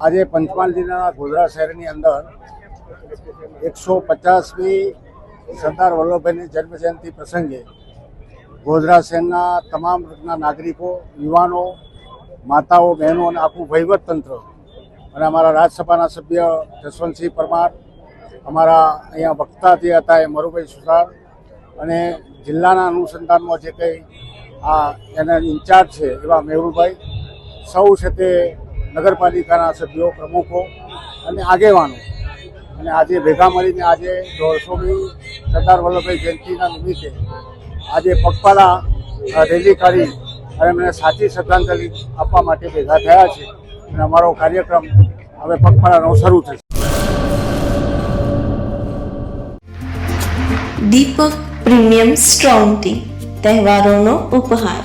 આજે પંચમહાલ જિલ્લાના ગોધરા શહેરની અંદર એકસો પચાસમી સરદાર વલ્લભભાઈની જન્મજયંતિ પ્રસંગે ગોધરા શહેરના તમામ વર્ગના નાગરિકો, યુવાનો, માતાઓ, બહેનો અને આખું વહીવટ તંત્ર અને અમારા રાજ્યસભાના સભ્ય જસવંતસિંહ પરમાર, અમારા અહીંયા વક્તા જે હતા એ મરુભાઈ સુથાર અને જિલ્લાના અનુસંધાનમાં જે કંઈ આ એના ઇન્ચાર્જ છે એવા મેહુલભાઈ, સૌ છે તે નગરપાલિકાના સભ્યો, પ્રમુખો અને આગેવાનો. અને આજે ભેગા મળીને આજે દોઢસોમી સરદાર વલ્લભભાઈ જયંતિના નિમિત્તે આજે પગપાળા રેલી કાઢી અને એમને સાચી શ્રદ્ધાંજલિ આપવા માટે ભેગા થયા છે. અને અમારો કાર્યક્રમ હવે પગપાળાનો શરૂ થશે. દીપક પ્રીમિયમ સ્ટ્રોંગ ટી તહેવારોનો ઉપહાર.